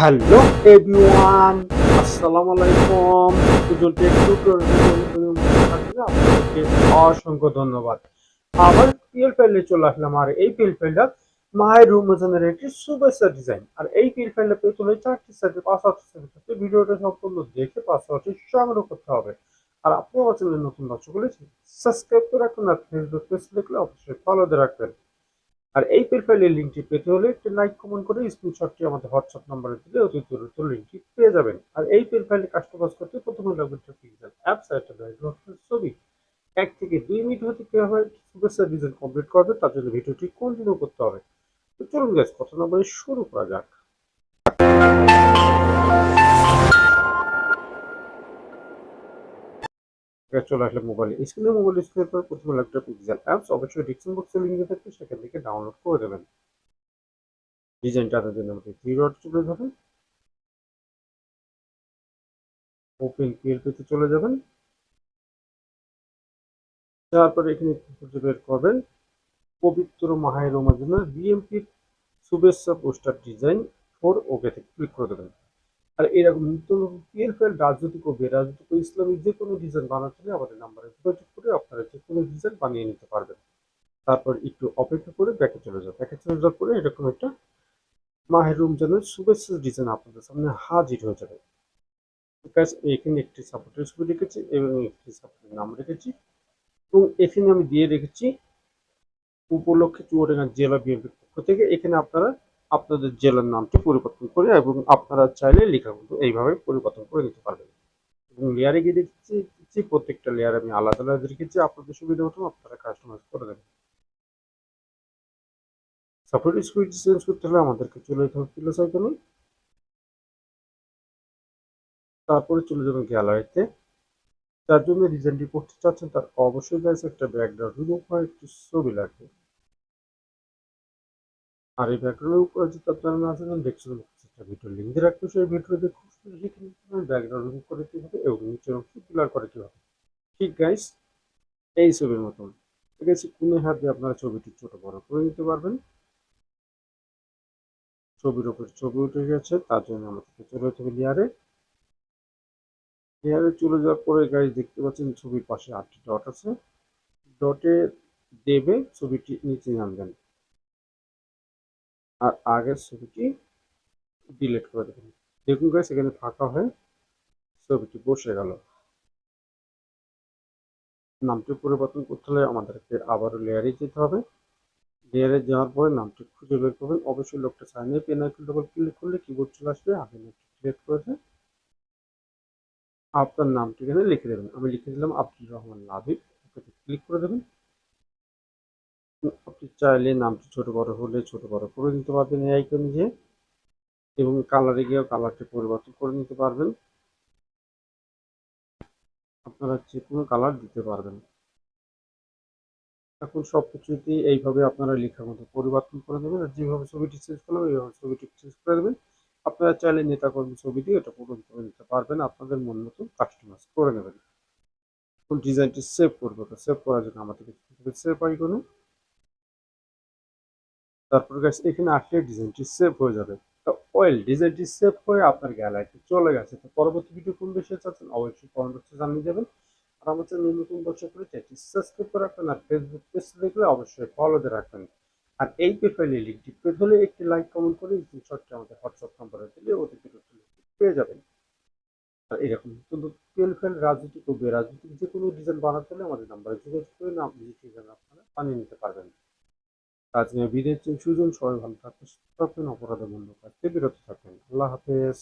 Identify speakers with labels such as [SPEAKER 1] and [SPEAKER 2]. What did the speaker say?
[SPEAKER 1] Hello everyone আসসালামু আলাইকুম Sujan take আপনাদেরকে অসংখ্য ধন্যবাদ। আবার পিএল ফাইলে চলে আসলাম, আর এই পিএল ফাইলটা মায়ের রুমজানের একটি শুভেচ্ছা ডিজাইন আর এই পিএল ফাইলটা পেতে হলে চারটি সাইডে পাসওয়ার্ড সাথে ভিডিওটা সম্পূর্ণ দেখে পাসওয়ার্ডটি সংগ্রহ করতে হবে। আর আপনি আমার চ্যানেলে নতুন দর্শক সাবস্ক্রাইব করে রাখুন, আর ফেসবুক পেজ দেখলে অবশ্যই ফলো দিয়ে রাখবেন। আর এই প্রোফাইলের লিঙ্কটি পেতে হলে একটি লাইক কমেন্ট করে স্ক্রিনশটটি আমাদের হোয়াটসঅ্যাপ নাম্বারে দিলে অতি দ্রুত লিঙ্কটি পেয়ে যাবেন। আর এই প্রোফাইলে কাস্টমাইজ করতে প্রথমে লাগবে একটা পিক্সেল অ্যাপ সাইটে ছবি। এক থেকে দুই মিনিট হতে কীভাবে শুভেচ্ছা ডিজাইন কমপ্লিট করবে, তার জন্য ভিডিওটি কন্টিনিউ করতে হবে। তো চলুন গ্যাস কথা না বলে শুরু করা যাক। এবার চলে আসলে মোবাইল স্ক্রিনে মোবাইল স্ক্রিনের পর প্রথমে লাগবে পিক্সেল অ্যাপস অবশ্যই ডিসক্রিপশন বক্সে লিঙ্ক থাকবে, সেখান থেকে ডাউনলোড করে দেবেন। ডিজাইনটার জন্য আমাদের থ্রি ডট চলে যাবেন ওপেন পিএলপিতে চলে যাবেন। তারপরে এখানে খুঁজে বের করবেন। পবিত্র মাহের রমাজনের বিএমপির শুভেচ্ছা পোস্টার ডিজাইন ফোর ওকে থেকে ক্লিক করে দেবেন। আর এরকম নিত্য পিএলপিএল রাজনৈতিক ও বেরাজনৈতিক ইসলামিক যে কোনো ডিজাইন বানাতে হলে আমাদের নাম্বারে যোগাযোগ করে আপনারা যে কোনো ডিজাইন বানিয়ে নিতে পারবেন। তারপর একটু অপেক্ষা করে ব্যাকে চলে যাও। ব্যাকে চলে যাওয়ার পরে এরকম একটা মাহের রমজানের শুভেচ্ছা ডিজাইন আপনাদের সামনে হাজির হয়ে যাবে। এখানে একটি সাপোর্টের ছবি রেখেছি এবং একটি সাপোর্টের নাম রেখেছি। এবং এখানে আমি দিয়ে রেখেছি উপলক্ষে চুয়াডাঙ্গা জেলা বিএনপির পক্ষ থেকে। এখানে আপনারা আপনাদের জেলার নামটি পরিবর্তন করে এবং আপনারা চাইলে লেখাগুলো এইভাবে পরিবর্তন করে নিতে পারবেন। এবং লেয়ারে গিয়ে দেখছি প্রত্যেকটা লেয়ার আমি আলাদা আলাদা রেখেছি আপনাদের সুবিধা মতো আপনারা কাস্টমাইজ করে দেবেন। সাপোর্ট স্কুইড চেঞ্জ করতে হলে আমাদেরকে চলে যেতে হবে প্লাস আইকনে তারপরে চলে যাবেন গ্যালারিতে যার জন্য ডিজাইনটি করতে চাচ্ছেন, তার অবশ্যই গাইছে একটা ব্যাকগ্রাউন্ড হয় একটু ছবি লাগবে। আর এই ব্যাকগ্রাউন্ডের উপরে যদি আপনারা না জানেন দেখছিলেন একটা ভিডিও লিঙ্ক দিয়ে রাখব সেই ভিডিও দেখে সেখানে ব্যাকগ্রাউন্ড রিমুভ করে কীভাবে এবং নিচের অংশ ব্লার করে কীভাবে ঠিক গাইস এই ছবির মতন। ঠিক আছে, কোনো হাত দিয়ে আপনারা ছবিটি ছোট, বড় করে নিতে পারবেন। ছবির উপর ছবি উঠে গেছে, তার জন্য আমাদেরকে চলে যেতে হবে লেয়ারে লেয়ারে চলে যাওয়ার পরে গাইস দেখতে পাচ্ছেন ছবির পাশে আটটি ডট আছে। ডটে দেবে, ছবিটি নিচে নামবেন। আর আগের ছবিটি ডিলিট করে দেবেন। দেখুন গাইস এখানে ফাঁকা হয়ে ছবিটি বসে গেল। নামটি পরিবর্তন করতে হলে আমাদেরকে আবারও লেয়ারে যেতে হবে। লেয়ারে যাওয়ার পরে নামটি খুঁজে বের করবেন। অবশ্যই লোকটা সাইনে পেন আইকন ডবল ক্লিক করলে কিবোর্ড চলে আসবে, আগে নামটি সিলেক্ট করেছে। আপনার নামটি এখানে লিখে দেবেন। আমি লিখে দিলাম আব্দুল রহমান ওকে ক্লিক করে দেবেন। আপনি চাইলে নামটি ছোট বড় হলে ছোট বড় করে নিতে পারবেন এই আইকন যে এবং কালারে গিয়েও কালারটি পরিবর্তন করে নিতে পারবেন। আপনারা যে কোনো কালার দিতে পারবেন। এখন সব কিছুতে এইভাবে আপনারা লেখার মধ্যে পরিবর্তন করে দেবেন আর যেভাবে ছবিটি চেঞ্জ করবেন এইভাবে ছবিটি চেঞ্জ করে দেবেন আপনারা চাইলে নেতাকর্মী ছবি দিয়ে এটা পূরণ করে নিতে পারবেন, আপনাদের মন মতো কাস্টমাইজ করে নেবেন। ডিজাইনটি সেভ করব, তো সেভ করার জন্য আমাদের সেভ আইকনে তারপর গাছ এখানে আসলে ডিজাইনটি সেভ হয়ে যাবে। তো ওয়েল ডিজাইনটি সেভ হয়ে আপনার গ্যালারিতে চলে গেছে। তো পরবর্তী ভিডিও কোন বিষয়ে চাচ্ছেন অবশ্যই কমেন্ট বক্সে জানিয়ে যাবেন আর আমার চ্যানেল নতুন দর্শক করে চ্যানেলটি সাবস্ক্রাইব করে রাখবেন আর ফেসবুক পেজ দেখলে অবশ্যই ফলো দিয়ে রাখবেন। আর এই প্রোফাইলে লিঙ্কটি পেতে হলে একটি লাইক কমেন্ট করে স্ক্রিনশটটি আমাদের হোয়াটসঅ্যাপ নাম্বারে দিলে অতি পেয়ে যাবেন। আর এরকম কিন্তু নতুন প্রোফাইল রাজনৈতিক ও বেরাজনৈতিক যে কোনো ডিজাইন বানাতে হলে আমাদের নাম্বারে যোগাযোগ করে আপনি ডিজাইন আপনারা বানিয়ে নিতে পারবেন। আজ নিয়ে বিদায় সুজন সবাই ভালো থাকবেন অপরাধে বন্ধ থাকতে বিরত থাকবেন আল্লাহ হাফেজ।